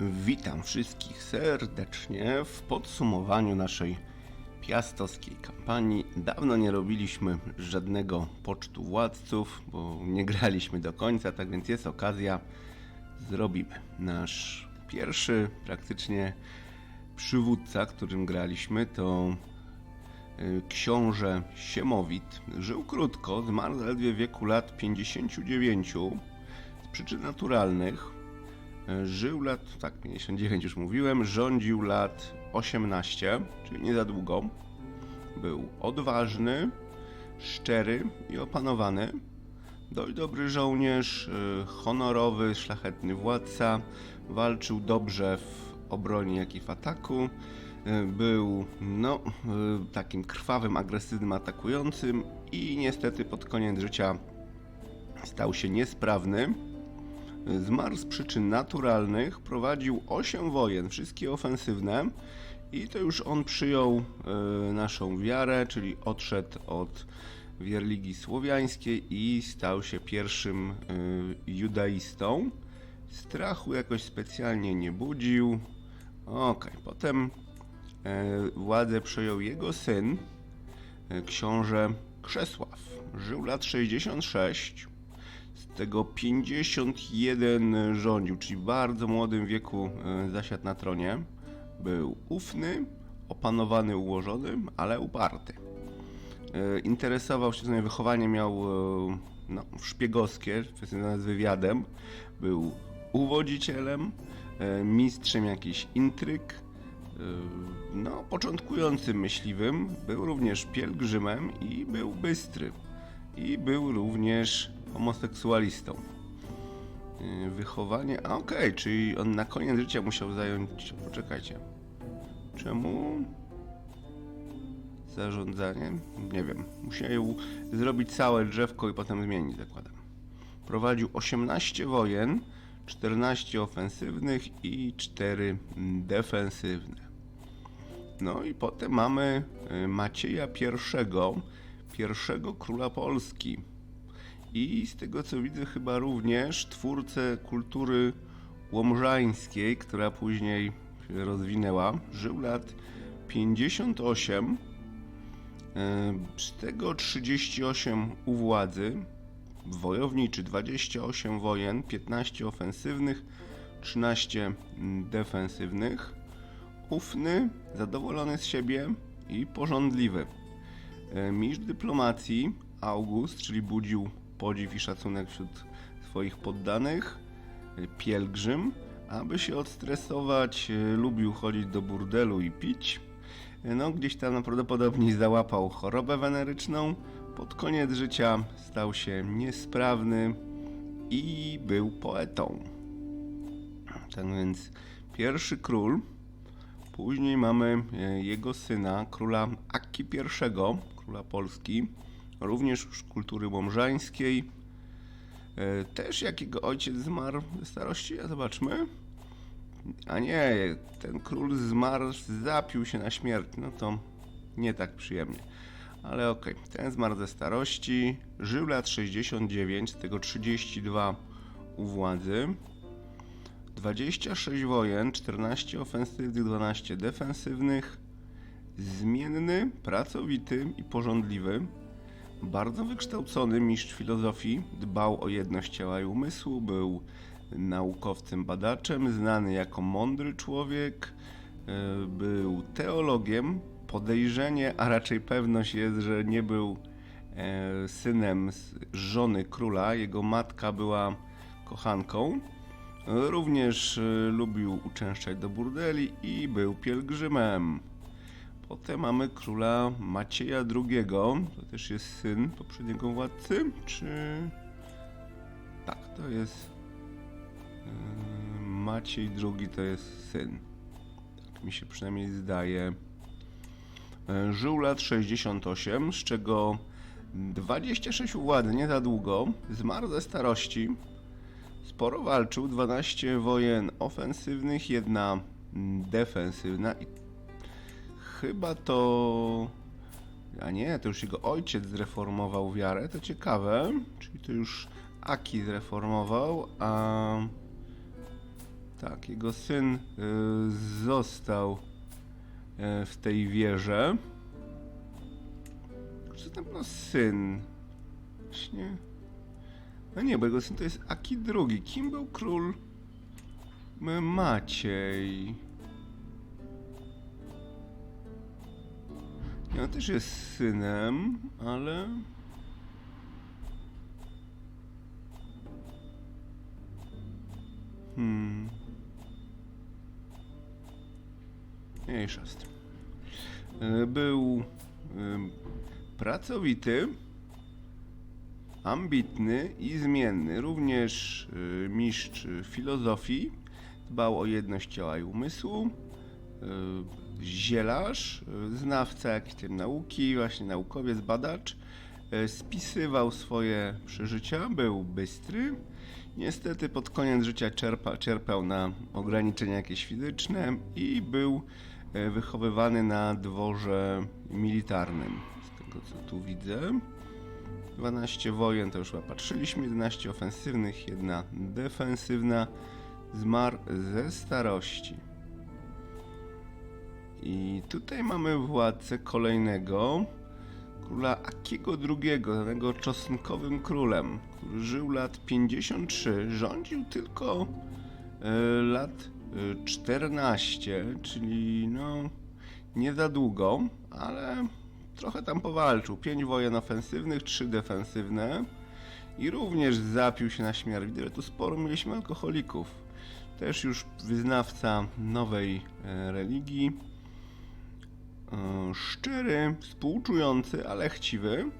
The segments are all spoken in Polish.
Witam wszystkich serdecznie w podsumowaniu naszej piastowskiej kampanii. Dawno nie robiliśmy żadnego pocztu władców, bo nie graliśmy do końca, tak więc jest okazja. Zrobimy nasz pierwszy praktycznie przywódca, którym graliśmy, to y, książę Siemowit. Żył krótko, zmarł zaledwie w wieku lat 59 z przyczyn naturalnych. Y, Żył lat, tak, 59 już mówiłem, rządził lat 18, czyli nie za długo. Był odważny, szczery i opanowany. Dość dobry żołnierz, y, honorowy, szlachetny władca. Walczył dobrze w obronie, jak i w ataku. Y, Był no, takim krwawym, agresywnym atakującym i niestety pod koniec życia stał się niesprawny. Zmarł z przyczyn naturalnych, prowadził 8 wojen, wszystkie ofensywne i to już on przyjął y, naszą wiarę, czyli odszedł od wierligi słowiańskiej i stał się pierwszym y, judaistą. Strachu jakoś specjalnie nie budził. Okej, potem e, władzę przejął jego syn, e, książę Krzesław. Żył lat 66, z tego 51 rządził, czyli w bardzo młodym wieku e, zasiadł na tronie. Był ufny, opanowany, ułożony, ale uparty. E, Interesował się, swoim wychowanie miał e, no, szpiegowskie, związane z wywiadem. Był uwodzicielem, mistrzem jakichś intryg, no, początkującym myśliwym. Był również pielgrzymem i był bystry. I był również homoseksualistą. E, Wychowanie. A okej, czyli on na koniec życia musiał zająć. Poczekajcie. Czemu zarządzanie? Nie wiem. Musiał zrobić całe drzewko i potem zmienić, zakładam. Prowadził 18 wojen, 14 ofensywnych i 4 defensywne. No i potem mamy y, Macieja I, pierwszego króla Polski. I z tego co widzę, chyba również twórcę kultury łomżańskiej, która później się rozwinęła. Żył lat 58, e, z tego 38 u władzy, wojowniczy 28 wojen, 15 ofensywnych, 13 defensywnych, ufny, zadowolony z siebie i porządliwy. E, Mistrz dyplomacji August, czyli budził podziw i szacunek wśród swoich poddanych, e, pielgrzym, aby się odstresować, e, lubił chodzić do burdelu i pić. E, No, gdzieś tam prawdopodobnie załapał chorobę weneryczną. Pod koniec życia stał się niesprawny i był poetą. Tak więc pierwszy król, później mamy jego syna, króla Akki I, króla Polski, również z kultury łomżańskiej. E, Też jak jego ojciec zmarł ze starości, a zobaczmy. A nie, ten król zmarł, zapił się na śmierć, no to nie tak przyjemnie. Ale okej, ten zmarł ze starości, żył lat 69, z tego 32 u władzy. 26 wojen, 14 ofensywnych, 12 defensywnych. Zmienny, pracowity i porządliwy. Bardzo wykształcony mistrz filozofii, dbał o jedność ciała i umysłu, był naukowcem, badaczem, znany jako mądry człowiek, e, był teologiem. Podejrzenie, a raczej pewność jest, że nie był e, synem żony króla. Jego matka była kochanką. Również e, lubił uczęszczać do burdeli i był pielgrzymem. Potem mamy króla Macieja II. To też jest syn poprzedniego władcy, czy... Tak, to jest... yy, Maciej II to jest syn. Tak mi się przynajmniej zdaje. Żył lat 68, z czego 26 u władzy, nie za długo. Zmarł ze starości. Sporo walczył, 12 wojen ofensywnych, jedna defensywna i chyba to. A nie, to już jego ojciec zreformował wiarę, to ciekawe. Czyli to już Aki zreformował, a Tak, jego syn y, został y, w tej wieży. Czy na pewno syn? Właśnie. No nie, bo jego syn to jest Aki II. Kim był król Maciej? Nie, on też jest synem, ale... Hmm. Mniejsza z. E, Był pracowity, ambitny i zmienny. Również e, mistrz filozofii. Dbał o jedność ciała i umysłu. E, Zielarz, e, znawca jakiejś tam nauki, właśnie naukowiec, badacz. E, Spisywał swoje przeżycia, był bystry. Niestety pod koniec życia czerpa, czerpał na ograniczenia jakieś fizyczne i był wychowywany na dworze militarnym. Z tego co tu widzę. 12 wojen to już chyba patrzyliśmy, 11 ofensywnych, jedna defensywna. Zmarł ze starości. I tutaj mamy władcę kolejnego króla Akiego II, zwanego czosnkowym królem, który żył lat 53, rządził tylko e, lat e, 14, czyli no nie za długo, ale trochę tam powalczył. Pięć wojen ofensywnych, trzy defensywne i również zapił się na śmierć. Widzę, że tu sporo mieliśmy alkoholików. Też już wyznawca nowej e, religii. E, Szczery, współczujący, ale chciwy.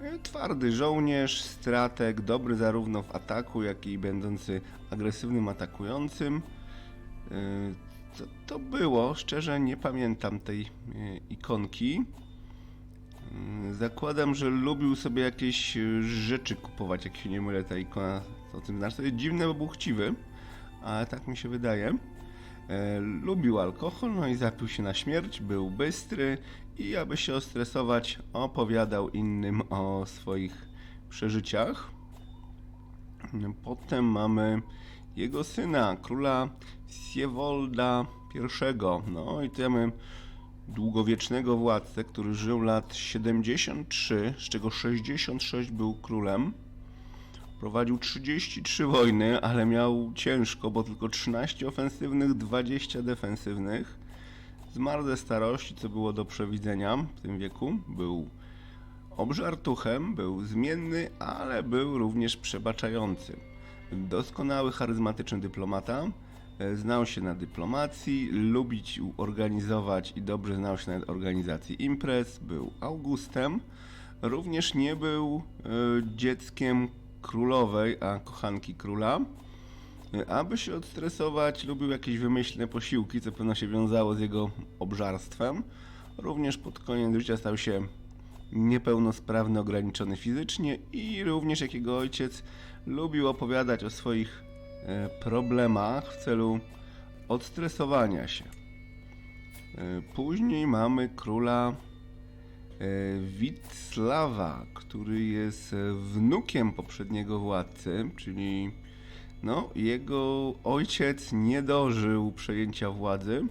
E, Twardy żołnierz, strateg, dobry zarówno w ataku, jak i będący agresywnym atakującym. E, Co to było? Szczerze nie pamiętam tej ikonki. Zakładam, że lubił sobie jakieś rzeczy kupować, jak się nie mylę, ta ikona o tym znaczy. To jest dziwne, bo był chciwy, ale tak mi się wydaje. E, lubił alkohol, no i zapił się na śmierć, był bystry i aby się ostresować, opowiadał innym o swoich przeżyciach. Potem mamy jego syna, króla Siewolda I. No i tu mamy długowiecznego władcę, który żył lat 73, z czego 66 był królem. Prowadził 33 wojny, ale miał ciężko, bo tylko 13 ofensywnych, 20 defensywnych. Zmarł ze starości, co było do przewidzenia w tym wieku. Był obżartuchem, był zmienny, ale był również przebaczający. Doskonały, charyzmatyczny dyplomata. Znał się na dyplomacji, lubić organizować i dobrze znał się na organizacji imprez. Był Augustem. Również nie był e, dzieckiem królowej, a kochanki króla. Aby się odstresować, lubił jakieś wymyślne posiłki, co pewno się wiązało z jego obżarstwem. Również pod koniec życia stał się niepełnosprawny, ograniczony fizycznie i również jak jego ojciec lubił opowiadać o swoich e, problemach w celu odstresowania się. E, Później mamy króla e, Wicława, który jest wnukiem poprzedniego władcy, czyli no, jego ojciec nie dożył przejęcia władzy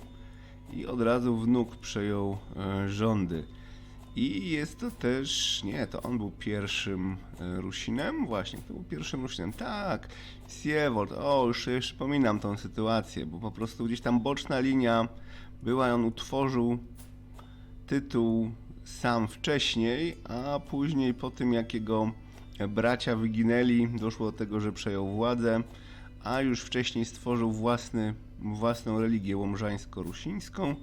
i od razu wnuk przejął e, rządy. I jest to też, nie, to on był pierwszym e, Rusinem, właśnie, to był pierwszym Rusinem, tak, Siewold, o, już, już przypominam tą sytuację, bo po prostu gdzieś tam boczna linia była, on utworzył tytuł sam wcześniej, a później po tym jak jego bracia wyginęli, doszło do tego, że przejął władzę, a już wcześniej stworzył własny, własną religię łomżańsko-rusińską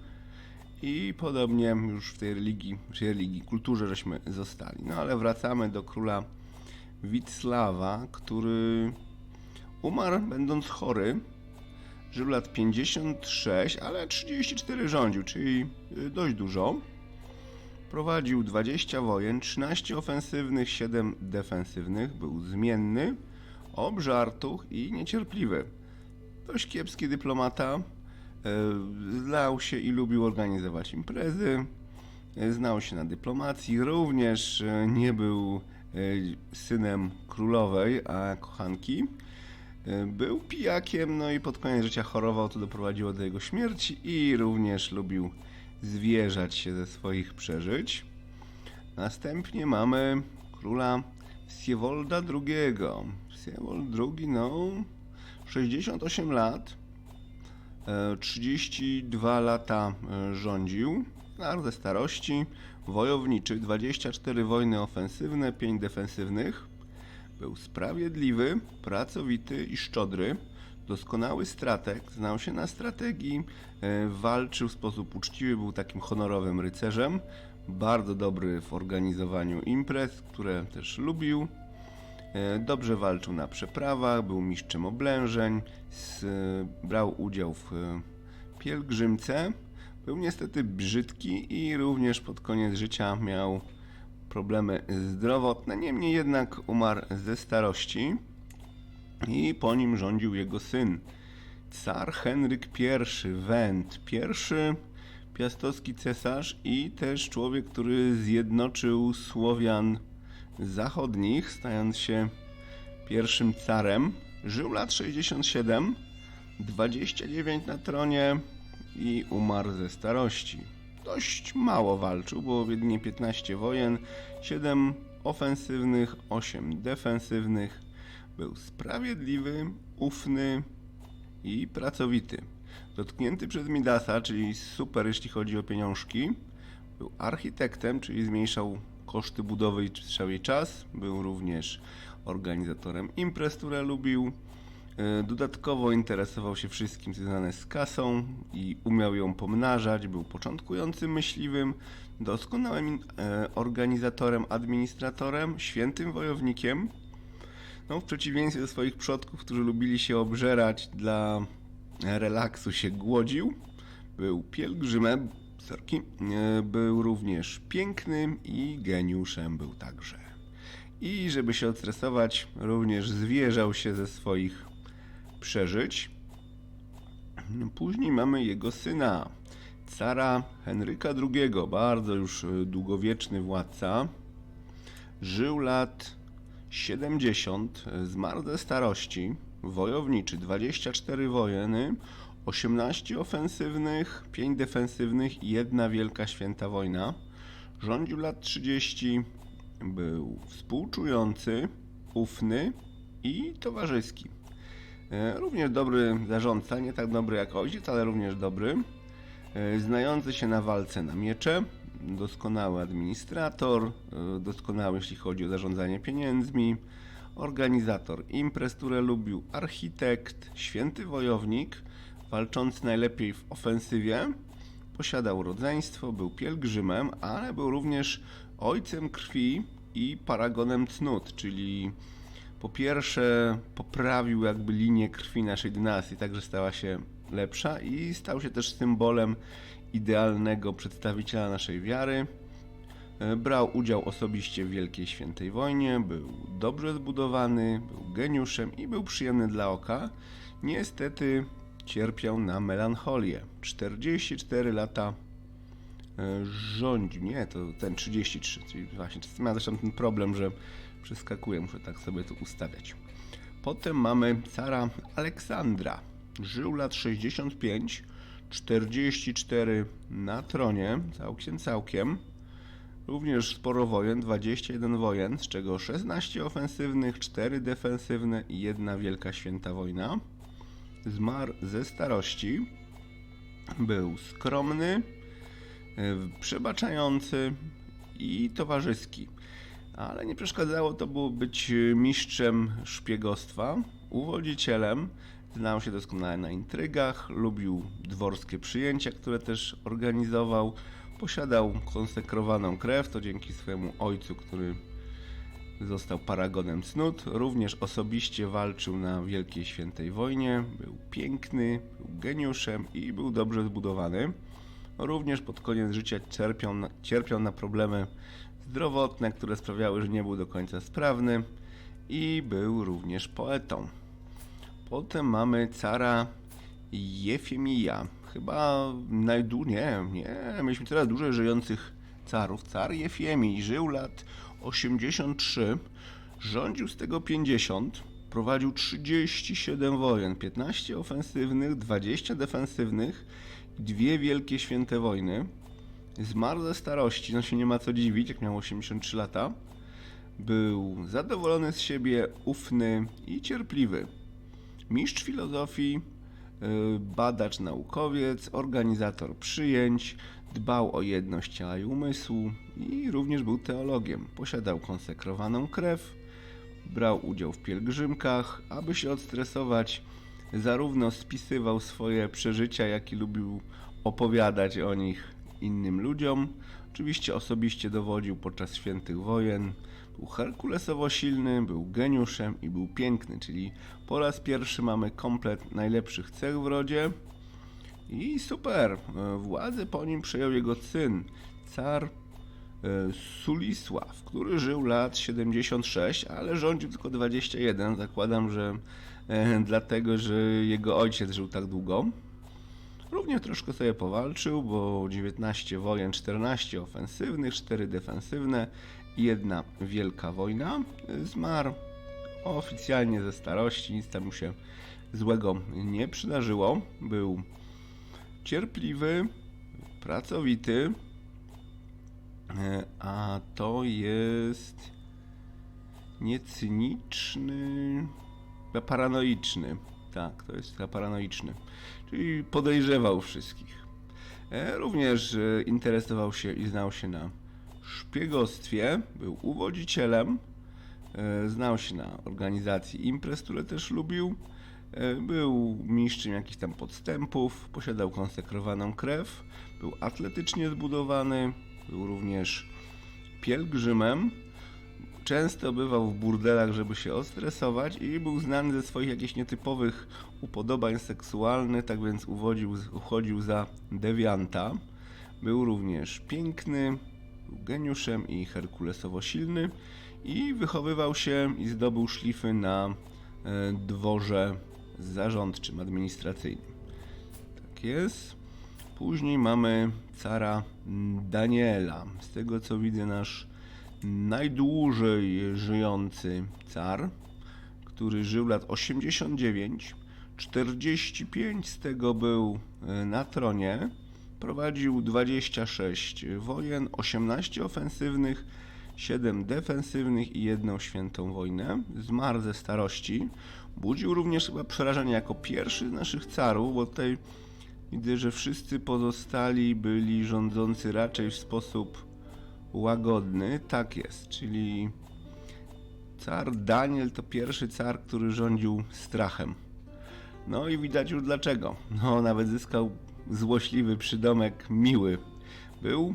i podobnie już w tej religii, czy religii, kulturze żeśmy zostali. No ale wracamy do króla Wicława, który umarł będąc chory, żył lat 56, ale 34 rządził, czyli dość dużo. Prowadził 20 wojen, 13 ofensywnych, 7 defensywnych, był zmienny, obżartuch i niecierpliwy. Dość kiepski dyplomata, e, znał się i lubił organizować imprezy, e, znał się na dyplomacji, również e, nie był e, synem królowej, a kochanki. E, Był pijakiem, no i pod koniec życia chorował, to doprowadziło do jego śmierci i również lubił zwierzać się ze swoich przeżyć. Następnie mamy króla Siewolda II. Siewold II, no, 68 lat, e, 32 lata e, rządził, zmarł ze starości, wojowniczy, 24 wojny ofensywne, 5 defensywnych. Był sprawiedliwy, pracowity i szczodry, doskonały strateg, znał się na strategii, e, walczył w sposób uczciwy, był takim honorowym rycerzem, bardzo dobry w organizowaniu imprez, które też lubił. E, Dobrze walczył na przeprawach, był mistrzem oblężeń, s, brał udział w e, pielgrzymce. Był niestety brzydki i również pod koniec życia miał problemy zdrowotne. Niemniej jednak umarł ze starości i po nim rządził jego syn, car Henryk I, Wend, pierwszy piastowski cesarz i też człowiek, który zjednoczył Słowian zachodnich, stając się pierwszym carem. Żył lat 67, 29 na tronie i umarł ze starości. Dość mało walczył, było jedynie 15 wojen, 7 ofensywnych, 8 defensywnych. Był sprawiedliwy, ufny i pracowity. Dotknięty przez Midasa, czyli super jeśli chodzi o pieniążki. Był architektem, czyli zmniejszał koszty budowy i strzał jej czas. Był również organizatorem imprez, które lubił. E, Dodatkowo interesował się wszystkim związane z kasą i umiał ją pomnażać. Był początkującym myśliwym, doskonałym e, organizatorem, administratorem, świętym wojownikiem. No, w przeciwieństwie do swoich przodków, którzy lubili się obżerać dla relaksu, się głodził. Był pielgrzymem, sorki, e, był również pięknym i geniuszem był także. I żeby się odstresować, również zwierzał się ze swoich przeżyć. Później mamy jego syna, cara Henryka II, bardzo już e, długowieczny władca. Żył lat 70, e, zmarł ze starości, wojowniczy, 24 wojny, 18 ofensywnych, 5 defensywnych i jedna wielka święta wojna. Rządził lat 30, był współczujący, ufny i towarzyski. E, Również dobry zarządca, nie tak dobry jak ojciec, ale również dobry. E, Znający się na walce na miecze, doskonały administrator, e, doskonały jeśli chodzi o zarządzanie pieniędzmi, organizator imprez, które lubił, architekt, święty wojownik, walczący najlepiej w ofensywie, posiadał rodzeństwo, był pielgrzymem, ale był również ojcem krwi i paragonem cnót, czyli po pierwsze poprawił jakby linię krwi naszej dynastii, także stała się lepsza i stał się też symbolem idealnego przedstawiciela naszej wiary. E, Brał udział osobiście w Wielkiej Świętej Wojnie, był dobrze zbudowany, był geniuszem i był przyjemny dla oka. Niestety cierpiał na melancholię. 44 lata e, rządził, nie, to ten 33, czyli właśnie ma zresztą ten problem, że przeskakuję, muszę tak sobie to ustawiać. Potem mamy cara Aleksandra. Żył lat 65, 44 na tronie, całkiem, całkiem. Również sporo wojen, 21 wojen, z czego 16 ofensywnych, 4 defensywne i jedna wielka święta wojna. Zmarł ze starości. Był skromny, e, przebaczający i towarzyski. Ale nie przeszkadzało to było być mistrzem szpiegostwa, uwodzicielem. Znał się doskonale na intrygach, lubił dworskie przyjęcia, które też organizował. Posiadał konsekrowaną krew, to dzięki swojemu ojcu, który został paragonem cnót. Również osobiście walczył na Wielkiej Świętej Wojnie. Był piękny, był geniuszem i był dobrze zbudowany. Również pod koniec życia cierpiał na, cierpiał na problemy zdrowotne, które sprawiały, że nie był do końca sprawny i był również poetą. Potem mamy cara Jefimija. Chyba najdłużej, nie, nie, mieliśmy coraz dłużej żyjących carów. Car Jefimij żył lat 83, rządził z tego 50, prowadził 37 wojen, 15 ofensywnych, 20 defensywnych dwie wielkie święte wojny. Zmarł ze starości, no się nie ma co dziwić, jak miał 83 lata. Był zadowolony z siebie, ufny i cierpliwy. Mistrz filozofii, y, badacz naukowiec, organizator przyjęć, dbał o jedność ciała i umysłu i również był teologiem. Posiadał konsekrowaną krew, brał udział w pielgrzymkach, aby się odstresować. Zarówno spisywał swoje przeżycia, jak i lubił opowiadać o nich innym ludziom. Oczywiście osobiście dowodził podczas świętych wojen. Był herkulesowo silny, był geniuszem i był piękny, czyli po raz pierwszy mamy komplet najlepszych cech w rodzie. I super, e, władzę po nim przejął jego syn, car e, Sulisław, który żył lat 76, ale rządził tylko 21. Zakładam, że e, dlatego, że jego ojciec żył tak długo. Również troszkę sobie powalczył, bo 19 wojen, 14 ofensywnych, 4 defensywne i jedna wielka wojna. Zmarł oficjalnie ze starości, nic tam mu się złego nie przydarzyło. Był cierpliwy, pracowity, e, a to jest niecyniczny, paranoiczny. Tak, to jest paranoiczny. Czyli podejrzewał wszystkich. E, Również e, interesował się i znał się na szpiegostwie, był uwodzicielem, e, znał się na organizacji imprez, które też lubił. Był mistrzem jakichś tam podstępów, posiadał konsekrowaną krew, był atletycznie zbudowany, był również pielgrzymem. Często bywał w burdelach, żeby się ostresować i był znany ze swoich jakichś nietypowych upodobań seksualnych, tak więc uwodził, uchodził za dewianta. Był również piękny, był geniuszem i herkulesowo silny i wychowywał się i zdobył szlify na e, dworze zarządczym, administracyjnym. Tak jest. Później mamy cara Daniela. Z tego co widzę, nasz najdłużej żyjący car, który żył lat 89. 45 z tego był e, na tronie. Prowadził 26 wojen, 18 ofensywnych, 7 defensywnych i jedną świętą wojnę. Zmarł ze starości. Budził również chyba przerażenie jako pierwszy z naszych carów, bo tutaj widzę, że wszyscy pozostali byli rządzący raczej w sposób łagodny. Tak jest, czyli car Daniel to pierwszy car, który rządził strachem. No i widać już dlaczego. No, nawet zyskał złośliwy przydomek miły. Był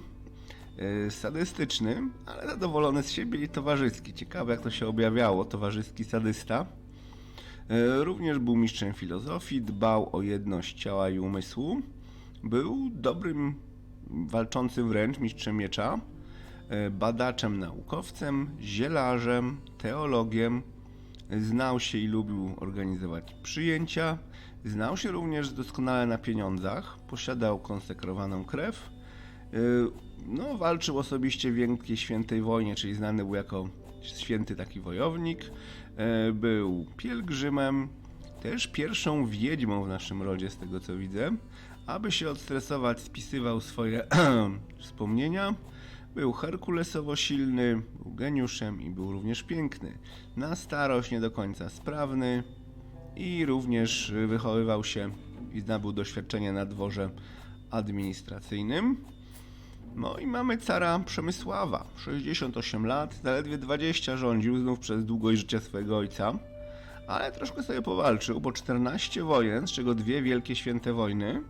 e, sadystyczny, ale zadowolony z siebie i towarzyski. Ciekawe jak to się objawiało, towarzyski sadysta. E, Również był mistrzem filozofii, dbał o jedność ciała i umysłu. Był dobrym walczącym wręcz mistrzem miecza, badaczem naukowcem, zielarzem, teologiem. Znał się i lubił organizować przyjęcia. Znał się również doskonale na pieniądzach. Posiadał konsekrowaną krew. E, No, walczył osobiście w Wielkiej Świętej Wojnie, czyli znany był jako święty taki wojownik. E, Był pielgrzymem, też pierwszą wiedźmą w naszym rodzie, z tego co widzę. Aby się odstresować, spisywał swoje wspomnienia. Był herkulesowo silny, był geniuszem i był również piękny. Na starość nie do końca sprawny i również wychowywał się i zdobył doświadczenie na dworze administracyjnym. No i mamy cara Przemysława, 68 lat, zaledwie 20 rządził znów przez długość życia swojego ojca, ale troszkę sobie powalczył, bo 14 wojen, z czego dwie wielkie święte wojny,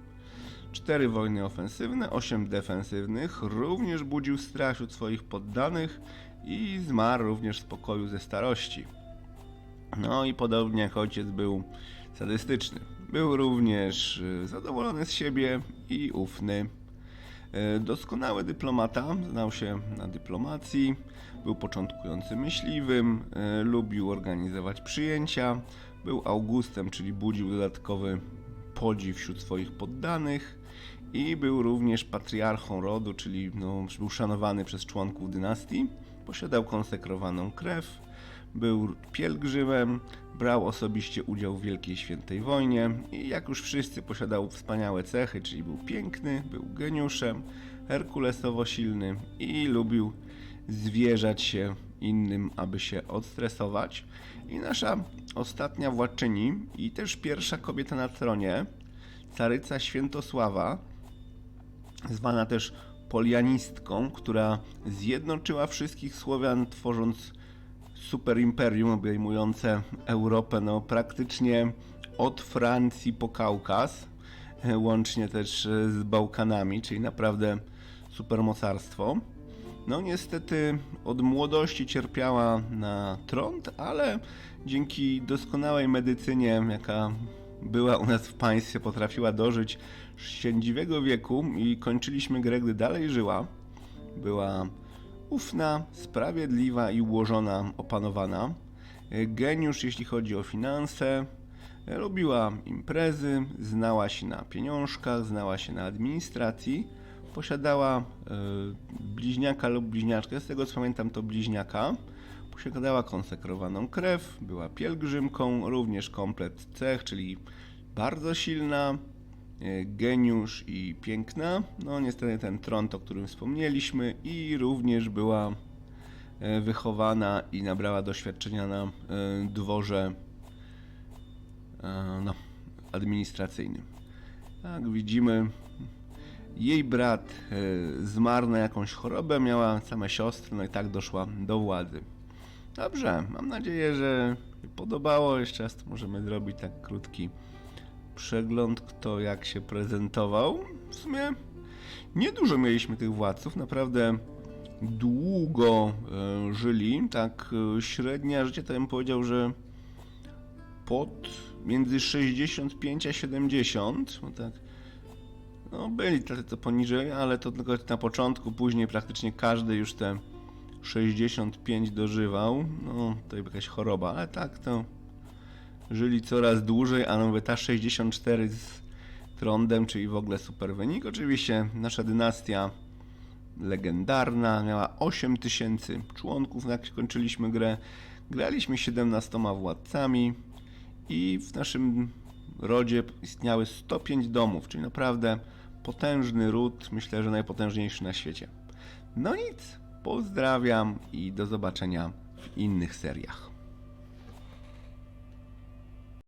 4 wojny ofensywne, 8 defensywnych, również budził strach wśród swoich poddanych i zmarł również z pokoju ze starości. No i podobnie jak ojciec był sadystyczny. Był również y, zadowolony z siebie i ufny. E, Doskonały dyplomata, znał się na dyplomacji, był początkującym myśliwym, e, lubił organizować przyjęcia, był Augustem, czyli budził dodatkowy podziw wśród swoich poddanych i był również patriarchą rodu, czyli no, był szanowany przez członków dynastii. Posiadał konsekrowaną krew, był pielgrzymem, brał osobiście udział w Wielkiej Świętej Wojnie i jak już wszyscy posiadał wspaniałe cechy, czyli był piękny, był geniuszem, herkulesowo silny i lubił zwierzać się innym, aby się odstresować. I nasza ostatnia władczyni i też pierwsza kobieta na tronie, caryca Świętosława, zwana też polianistką, która zjednoczyła wszystkich Słowian, tworząc superimperium obejmujące Europę no, praktycznie od Francji po Kaukaz, e, łącznie też e, z Bałkanami, czyli naprawdę supermocarstwo. No niestety od młodości cierpiała na trąd, ale dzięki doskonałej medycynie, jaka była u nas w państwie, potrafiła dożyć szczędziwego wieku i kończyliśmy grę, gdy dalej żyła. Była ufna, sprawiedliwa i ułożona, opanowana. Geniusz, jeśli chodzi o finanse. Lubiła imprezy, znała się na pieniążkach, znała się na administracji. Posiadała e, bliźniaka lub bliźniaczkę, z tego co pamiętam to bliźniaka. Posiadała konsekrowaną krew, była pielgrzymką, również komplet cech, czyli bardzo silna, geniusz i piękna. No niestety ten tron, o którym wspomnieliśmy i również była e, wychowana i nabrała doświadczenia na e, dworze e, no, administracyjnym. Jak widzimy, jej brat e, zmarł na jakąś chorobę, miała same siostry, no i tak doszła do władzy. Dobrze, mam nadzieję, że podobało. Jeszcze raz możemy zrobić tak krótki przegląd, kto jak się prezentował. W sumie niedużo mieliśmy tych władców, naprawdę długo e, żyli. Tak e, średnia życie to bym powiedział, że pod między 65 a 70, no tak. No byli tacy co poniżej, ale to tylko na początku, później praktycznie każdy już te 65 dożywał. No to jakaś choroba, ale tak to żyli coraz dłużej, a nawet ta 64 z trądem, czyli w ogóle super wynik. Oczywiście nasza dynastia legendarna, miała 8 tysięcy członków, jak skończyliśmy grę. Graliśmy 17 władcami i w naszym rodzie istniały 105 domów, czyli naprawdę potężny ród, myślę, że najpotężniejszy na świecie. No nic, pozdrawiam i do zobaczenia w innych seriach.